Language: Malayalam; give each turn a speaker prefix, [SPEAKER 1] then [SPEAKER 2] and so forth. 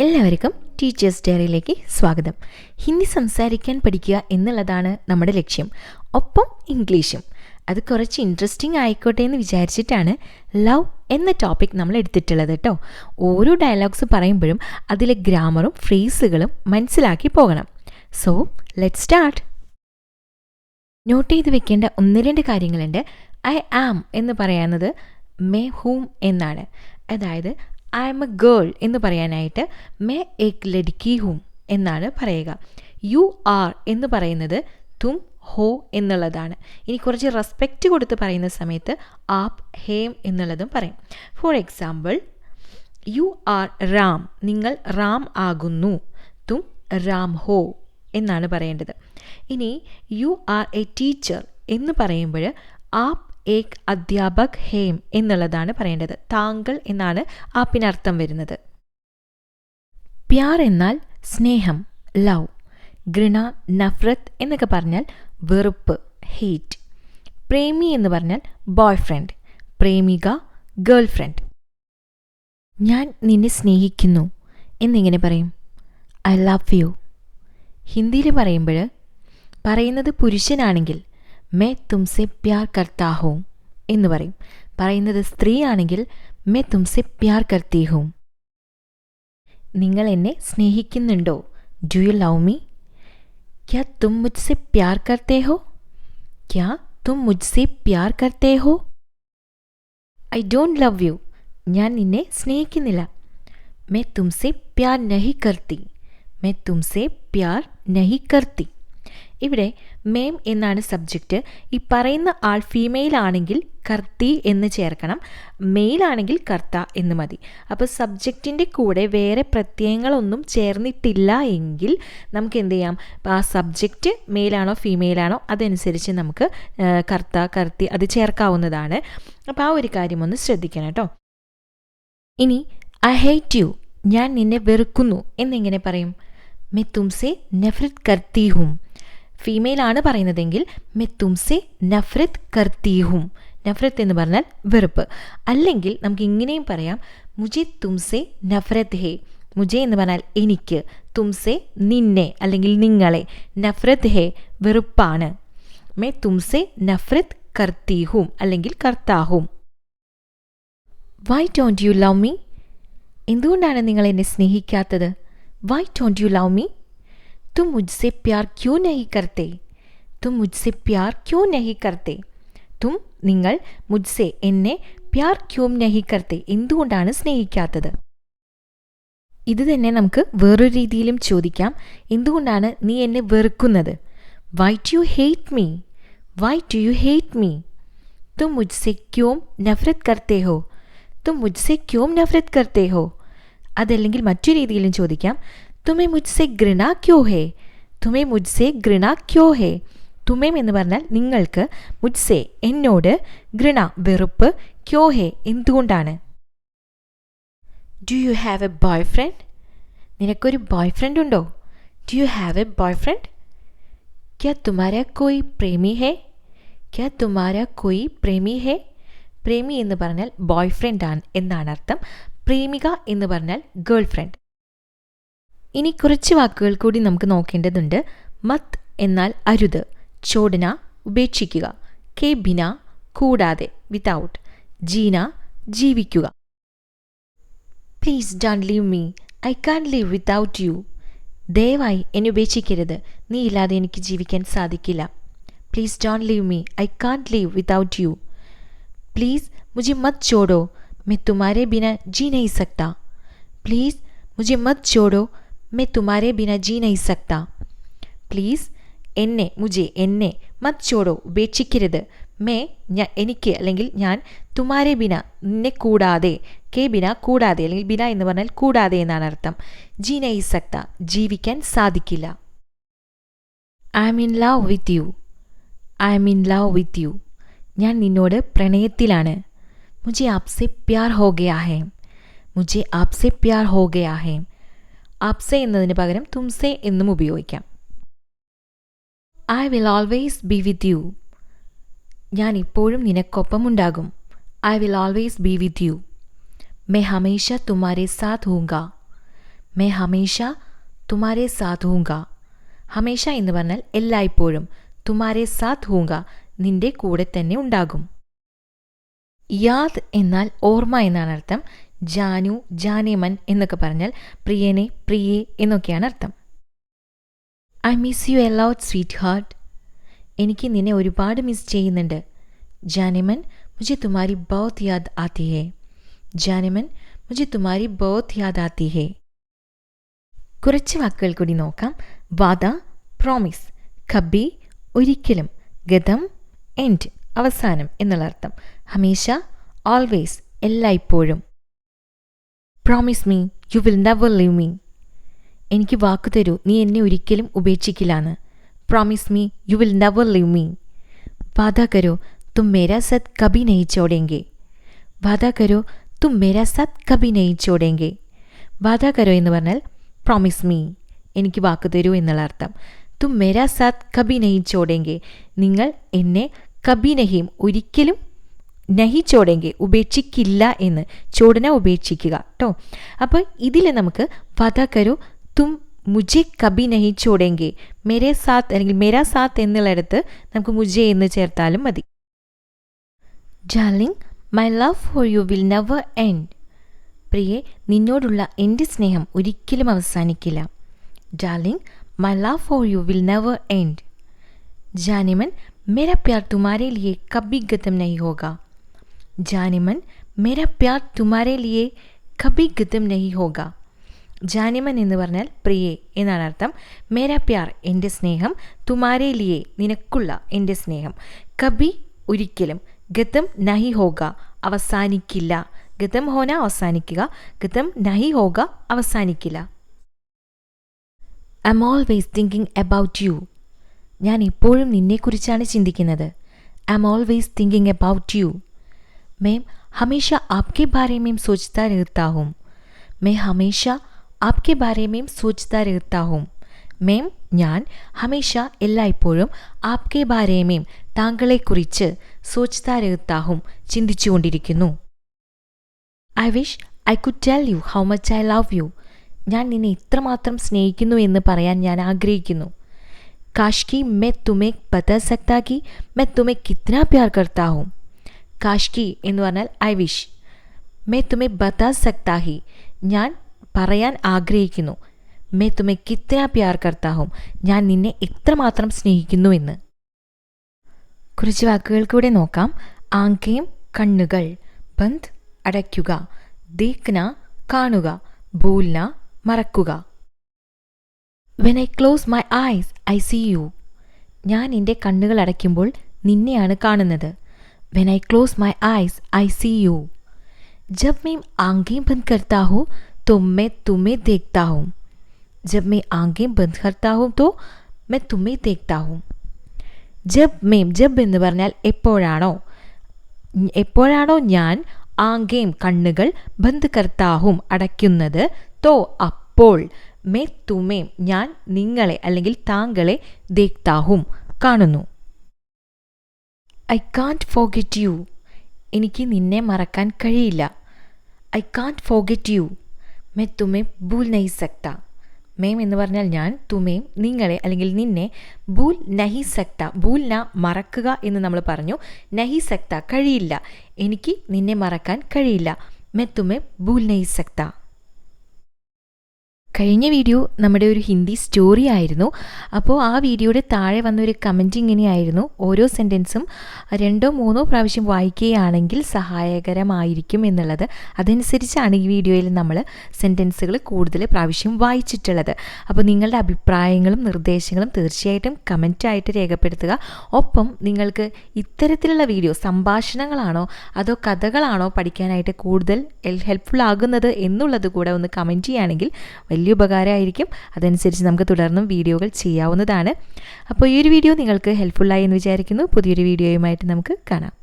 [SPEAKER 1] എല്ലാവർക്കും ടീച്ചേഴ്സ് ഡയറിയിലേക്ക് സ്വാഗതം. ഹിന്ദി സംസാരിക്കാൻ പഠിക്കുക എന്നുള്ളതാണ് നമ്മുടെ ലക്ഷ്യം. ഒപ്പം ഇംഗ്ലീഷും. അത് കുറച്ച് ഇൻട്രസ്റ്റിംഗ് ആയിക്കോട്ടെ എന്ന് വിചാരിച്ചിട്ടാണ് ലവ് എന്ന ടോപ്പിക് നമ്മൾ എടുത്തിട്ടുള്ളത് കേട്ടോ ഓരോ ഡയലോഗ്സ് പറയുമ്പോഴും അതിലെ ഗ്രാമറും ഫ്രേസുകളും മനസ്സിലാക്കി പോകണം. സോ ലെറ്റ് സ്റ്റാർട്ട് നോട്ട് ചെയ്ത് വെക്കേണ്ട ഒന്ന് രണ്ട് കാര്യങ്ങളുണ്ട്. ഐ ആം എന്ന് പറയുന്നത് മേ ഹൂം എന്നാണ്. അതായത് ഐ എം എ ഗേൾ എന്ന് പറയാനായിട്ട് മേ എക് ലഡ്കി ഹും എന്നാണ് പറയുക. യു ആർ എന്ന് പറയുന്നത് തും ഹോ എന്നുള്ളതാണ്. ഇനി കുറച്ച് റെസ്പെക്റ്റ് കൊടുത്ത് പറയുന്ന സമയത്ത് ആപ് ഹേം എന്നുള്ളതും പറയും. For example you are Ram നിങ്ങൾ റാം ആകുന്നു. തും റാം ഹോ എന്നാണ് പറയേണ്ടത്. ഇനി യു ആർ എ ടീച്ചർ എന്ന് പറയുമ്പോൾ ആപ്പ് ഏക് അധ്യാപക് ഹേം എന്നുള്ളതാണ് പറയേണ്ടത്. താങ്കൾ എന്നാണ് ആപ്പിനർത്ഥം വരുന്നത്. പ്യാർ എന്നാൽ സ്നേഹം ലവ് ഗൃണ നഫ്രത്ത് എന്നൊക്കെ പറഞ്ഞാൽ വെറുപ്പ് ഹെയ്റ്റ് പ്രേമി എന്ന് പറഞ്ഞാൽ ബോയ് ഫ്രണ്ട് പ്രേമിക ഗേൾ ഫ്രണ്ട് ഞാൻ നിന്നെ സ്നേഹിക്കുന്നു എന്നിങ്ങനെ പറയും. I love you. ഹിന്ദിയിൽ പറയുമ്പോൾ പറയുന്നത് പുരുഷനാണെങ്കിൽ മേ തുംസെ പ്യാർ കർത്താ ഹൂം എന്ന് പറയും. പറയുന്നത് സ്ത്രീയാണെങ്കിൽ മേ തുംസെ പ്യാർ കർത്തി ഹൂം നിങ്ങൾ എന്നെ സ്നേഹിക്കുന്നുണ്ടോ? ഡു യു ലവ് മീ ക്യാ തും മുജ്സെ പ്യാർ കർത്തേ ഹോ ക്യാ തും മുജ്സെ പ്യാർ കർത്തേ ഹോ ഐ ഡോണ്ട് ലവ് യു. ഞാൻ നിന്നെ സ്നേഹിക്കുന്നില്ല. മേ തുംസെ പ്യാർ നഹി കർത്തി. മേ തുംസെ പ്യാർ നഹി കർത്തി. ഇവിടെ മേം എന്നാണ് സബ്ജക്റ്റ് ഈ പറയുന്ന ആൾ ഫീമെയിൽ ആണെങ്കിൽ കർത്തി എന്ന് ചേർക്കണം. മെയിൽ ആണെങ്കിൽ കർത്ത എന്ന് മതി. അപ്പോൾ സബ്ജക്റ്റിന്റെ കൂടെ വേറെ പ്രത്യയങ്ങളൊന്നും ചേർന്നിട്ടില്ല എങ്കിൽ നമുക്ക് എന്ത് ചെയ്യാം? ആ സബ്ജക്റ്റ് മെയിലാണോ ഫീമെയിലാണോ അതനുസരിച്ച് നമുക്ക് കർത്ത കർത്തി അത് ചേർക്കാവുന്നതാണ്. അപ്പോൾ ആ ഒരു കാര്യം ഒന്ന് ശ്രദ്ധിക്കണം കേട്ടോ. ഇനി ഐ ഹേറ്റ് യു ഞാൻ നിന്നെ വെറുക്കുന്നു എന്നിങ്ങനെ പറയും. മെ തുംസെ നഫ്രത് കർത്തി ഹും ഫീമെയിൽ ആണ് പറയുന്നതെങ്കിൽ മെ തുംസെ നഫ്രത് കർത്തീഹും. നഫ്രത്ത് എന്ന് പറഞ്ഞാൽ വെറുപ്പ്. അല്ലെങ്കിൽ നമുക്ക് ഇങ്ങനെയും പറയാം മുജെ തുംസെ നഫ്രത് ഹേ. മുജെ എന്ന് പറഞ്ഞാൽ എനിക്ക്. തുംസെ നിന്നെ അല്ലെങ്കിൽ നിങ്ങളെ. നഫ്രത് ഹേ വെറുപ്പാണ്. മേ തുംസെ നഫ്രത് കർത്തീഹും അല്ലെങ്കിൽ കർത്താഹും. Why don't you love me എന്തുകൊണ്ടാണ് നിങ്ങൾ എന്നെ സ്നേഹിക്കാത്തത്? Why don't you love me തും मुझसे प्यार क्यों नहीं करते? तुम मुझसे प्यार क्यों नहीं करते? തും നിങ്ങൾ മുജ്സെ എന്നെ പ്യാർ ക്യൂം നഹി എന്തുകൊണ്ടാണ് സ്നേഹിക്കാത്തത്? ഇത് തന്നെ നമുക്ക് വേറൊരു രീതിയിലും ചോദിക്കാം. എന്തുകൊണ്ടാണ് നീ എന്നെ വെറുക്കുന്നത്? Why do you hate me why do you hate me തും മുജ്സെ ക്യോം നഫ്രത് കർത്തേ ഹോ തും മുജ്സെ ക്യോം നഫ്രത് കർത്തേ ഹോ അതല്ലെങ്കിൽ മറ്റു രീതിയിലും ചോദിക്കാം. തുമേ മുജ്സെ ഘൃണ ക്യോ ഹേ തുമേ മുജ്സെ ഘൃണ ക്യോ ഹേ തുമേം എന്ന് പറഞ്ഞാൽ നിങ്ങൾക്ക് മുജ്സെ എന്നോട് ഘൃണ വെറുപ്പ് ക്യോ ഹേ? എന്തുകൊണ്ടാണ് do you have a boy friend നിനക്കൊരു ബോയ് ഫ്രണ്ട് ഉണ്ടോ? Do you have a boy friend ക്യാ തുമാര കോയി പ്രേമി ഹേ ക്യാ തുമാര കോയി പ്രേമി ഹേ പ്രേമി എന്ന് പറഞ്ഞാൽ ബോയ് ഫ്രണ്ട് ആണ് എന്നാണ് അർത്ഥം. പ്രേമിക എന്ന് പറഞ്ഞാൽ ഗേൾ ഫ്രണ്ട് ഇനി കുറച്ച് വാക്കുകൾ കൂടി നമുക്ക് നോക്കേണ്ടതുണ്ട് മത് എന്നാൽ അരുത് ചോടന ഉപേക്ഷിക്കുക കെ ബിന കൂടാതെ വിതൗട്ട് ജീന ജീവിക്കുക please don't leave me I can't live without you ദയവായി എന്നെ ഉപേക്ഷിക്കരുത് നീ ഇല്ലാതെ എനിക്ക് ജീവിക്കാൻ സാധിക്കില്ല please don't leave me I can't live without you please मुझे मत छोड़ो मैं तुम्हारे बिना जी नहीं सकता प्लीज़ मुझे मत छोड़ो मैं तुम्हारे बिना जी नहीं सकता। പ്ലീസ് എന്നെ മുജെ എന്നെ മത് ചോടോ ഉപേക്ഷിക്കരുത് മേ ഞാൻ എനിക്ക് അല്ലെങ്കിൽ ഞാൻ തുമാരെ ബിന നിന്നെ കൂടാതെ കെ ബിന കൂടാതെ അല്ലെങ്കിൽ ബിന എന്ന് പറഞ്ഞാൽ കൂടാതെ എന്നാണ് അർത്ഥം। ജീന ഇസക്ത ജീവിക്കാൻ സാധിക്കില്ല I am in love with you I am in love with you ഞാൻ നിന്നോട് പ്രണയത്തിലാണ്। മുജെ ആപ്സെ പ്യാർ ഹോ ഗയാ ഹേ. മുജെ ആപ്സെ പ്യാർ ഹോ ഗയാ ഹേ. അപ്സെ എന്നതിന് പകരം തുംസെ എന്നും ഉപയോഗിക്കാം. I will always be with you ഞാൻ ഇപ്പോഴും നിനക്കൊപ്പം ഉണ്ടാകും. I will always be with you may ഹമേഷ തുമാരെ സാത് ഹൂങ്ക. മേ ഹമേഷ തുമാരെ സാത് ഹൂങ്ക. ഹമേഷ എന്ന് പറഞ്ഞാൽ എല്ലായ്പ്പോഴും. തുമാരെ സാത് ഹൂങ്ക നിന്റെ കൂടെ തന്നെ ഉണ്ടാകും. യാദ് എന്നാൽ ഓർമ്മ എന്നാണ് അർത്ഥം. ജാനു ജാനേമൻ എന്നൊക്കെ പറഞ്ഞാൽ പ്രിയനെ പ്രിയെ എന്നൊക്കെയാണ് അർത്ഥം. I miss you a lot sweetheart എനിക്ക് നിന്നെ ഒരുപാട് മിസ് ചെയ്യുന്നുണ്ട്. ജാനേമൻ മുझे तुम्हारी बहुत याद आती है ജാനിമൻ മുझे तुम्हारी बहुत याद आती है കുറച്ച് വാക്കുകൾ കൂടി നോക്കാം. വാദ പ്രോമിസ് കബി ഒരിക്കലും ഗതം എൻഡ് അവസാനം എന്നുള്ള അർത്ഥം. ഹമീഷ ഓൾവേസ് എല്ലായ്പ്പോഴും. Promise me you will never leave me എനിക്ക് വാക്കു തരൂ. നീ എന്നെ ഒരിക്കലും ഉപേക്ഷിക്കില്ലാന്ന് promise me you will never leave me വാദാ കരോ തും മേരാ സത് കബി നഹി ചോടേങ്കെ വാദാ കരോ തും മേരാ സത് കബി നഹി ചോടേങ്കെ വാദാ കരോ എന്ന് പറഞ്ഞാൽ പ്രോമിസ് മീ എനിക്ക് വാക്ക് തരൂ എന്നുള്ള അർത്ഥം. തും മേരാ സാത്ത് കബി നഹി ചോടേങ്കെ നിങ്ങൾ എന്നെ കബി നഹീം ഒരിക്കലും നഹി ചോടെങ്കിൽ ഉപേക്ഷിക്കില്ല എന്ന് ചോടന ഉപേക്ഷിക്കുക കേട്ടോ അപ്പോൾ ഇതിൽ നമുക്ക് വധകരു തും മുജെ കബി നഹി ചോടെങ്കിൽ മെരെ സാത്ത് അല്ലെങ്കിൽ മേരാ സാത്ത് എന്നുള്ളിടത്ത് നമുക്ക് മുജെ എന്ന് ചേർത്താലും മതി. Darling my love for you will never end പ്രിയെ നിന്നോടുള്ള എന്റെ സ്നേഹം ഒരിക്കലും അവസാനിക്കില്ല. Darling my love for you will never end Jan-e-Man മേര പ്യാർ തുമാരെ കബി ഗതം നഹി ഹോകാം ജാനിമൻ മേരാ പ്യാർ തുമാരെ ലിയെ കബി ഗതം നഹി ഹോഗ ജാനിമൻ എന്ന് പറഞ്ഞാൽ പ്രിയേ എന്നാണ് അർത്ഥം. മേരാ പ്യാർ എന്റെ സ്നേഹം തുമാരെ ലിയെ നിനക്കുള്ള എന്റെ സ്നേഹം. കബി ഒരിക്കലും ഗതം നഹി ഹോഗ അവസാനിക്കില്ല. ഗതം ഹോന അവസാനിക്കുക. ഗതം നഹി ഹോഗ അവസാനിക്കില്ല. I am always thinking about you ഞാൻ എപ്പോഴും നിന്നെക്കുറിച്ചാണ് ചിന്തിക്കുന്നത്. I am always thinking about you मैं हमेशा आपके बारे में सोचता रहता हूँ। मैं हमेशा आपके बारे में सोचता रहता हूँ। മേം ഞാൻ ഹമേഷ എല്ലായ്പ്പോഴും ആപ്കെ ബാരേമേം താങ്കളെക്കുറിച്ച് സോച്താരഹത്താഹും ചിന്തിച്ചുകൊണ്ടിരിക്കുന്നു I wish I could tell you how much I love you ഞാൻ നിന്നെ ഇത്രമാത്രം സ്നേഹിക്കുന്നു എന്ന് പറയാൻ ഞാൻ ആഗ്രഹിക്കുന്നു. കാഷ്കി മെ തുമേ പത സക്താ കി മെ തുമേ കിത്ന പ്യാർ കർത്താ ഹും. കാഷ്കി എന്ന് പറഞ്ഞാൽ ഐ വിഷ്. മേ തുമെ ബതാ സക്താഹി ഞാൻ പറയാൻ ആഗ്രഹിക്കുന്നു. മേ തുമെ കിത്ര പ്യാർ കർത്താഹും ഞാൻ നിന്നെ എത്രമാത്രം സ്നേഹിക്കുന്നു എന്ന് കുറച്ച് വാക്കുകൾ കൂടെ നോക്കാം. ആങ്കയും കണ്ണുകൾ. ബന്ദ് അടയ്ക്കുക. ദേഖ്ന കാണുക. ഭൂൽന മറക്കുക. When I close my eyes I see you ഞാൻ എന്റെ കണ്ണുകൾ അടയ്ക്കുമ്പോൾ നിന്നെയാണ് കാണുന്നത്. when I close my eyes I see you जब मैं आंखें बंद करता हूँ तो मैं तुम्हें देखता हूँ जब मैं आंखें बंद करता हूँ तो मैं तुम्हें देखता हूँ ജബ് മേം ജബ് എന്ന് പറഞ്ഞാൽ എപ്പോഴാണോ എപ്പോഴാണോ ഞാൻ ആങ്കേം കണ്ണുകൾ ബന്ദ് കർത്താഹും അടയ്ക്കുന്നത് തോ അപ്പോൾ മേ തുമേം ഞാൻ നിങ്ങളെ അല്ലെങ്കിൽ താങ്കളെ ദേക്താഹും കാണുന്നു ഐ കാന്റ് ഫോഗെറ്റ് യു എനിക്ക് നിന്നെ മറക്കാൻ കഴിയില്ല. ഐ കാന്റ് ഫോഗെറ്റ് യു മേ തുമേ ഭൂൽ നഹി സക്ത. മേം എന്ന് പറഞ്ഞാൽ ഞാൻ തുമേം നിങ്ങളെ അല്ലെങ്കിൽ നിന്നെ ഭൂൽ നഹി സക്ത. ഭൂൽ ന മറക്കുക എന്ന് നമ്മൾ പറഞ്ഞു. നഹി സക്ത കഴിയില്ല. എനിക്ക് നിന്നെ മറക്കാൻ കഴിയില്ല. മേ തുമേ ഭൂൽ നഹി സക്ത. കഴിഞ്ഞ വീഡിയോ നമ്മുടെ ഒരു ഹിന്ദി സ്റ്റോറി ആയിരുന്നു. അപ്പോൾ ആ വീഡിയോയുടെ താഴെ വന്നൊരു കമന്റ് ഇങ്ങനെയായിരുന്നു. ഓരോ സെന്റൻസും രണ്ടോ മൂന്നോ പ്രാവശ്യം വായിക്കുകയാണെങ്കിൽ സഹായകരമായിരിക്കും എന്നുള്ളത്. അതനുസരിച്ചാണ് ഈ വീഡിയോയിൽ നമ്മൾ സെന്റൻസുകൾ കൂടുതൽ പ്രാവശ്യം വായിച്ചിട്ടുള്ളത്. അപ്പോൾ നിങ്ങളുടെ അഭിപ്രായങ്ങളും നിർദ്ദേശങ്ങളും തീർച്ചയായിട്ടും കമന്റായിട്ട് രേഖപ്പെടുത്തുക. ഒപ്പം നിങ്ങൾക്ക് ഇത്തരത്തിലുള്ള വീഡിയോ സംഭാഷണങ്ങളാണോ അതോ കഥകളാണോ പഠിക്കാനായിട്ട് കൂടുതൽ ഹെൽപ്ഫുൾ ആകുന്നത് എന്നുള്ളത് കൂടെ ഒന്ന് കമന്റ് ചെയ്യുകയാണെങ്കിൽ വലിയ ഉപകാരമായിരിക്കും അതനുസരിച്ച് നമുക്ക് തുടർന്നും വീഡിയോകൾ ചെയ്യാവുന്നതാണ്. അപ്പോൾ ഈ ഒരു വീഡിയോ നിങ്ങൾക്ക് ഹെൽപ്ഫുള്ളായി എന്ന് വിചാരിക്കുന്നു. പുതിയൊരു വീഡിയോയുമായിട്ട് നമുക്ക് കാണാം.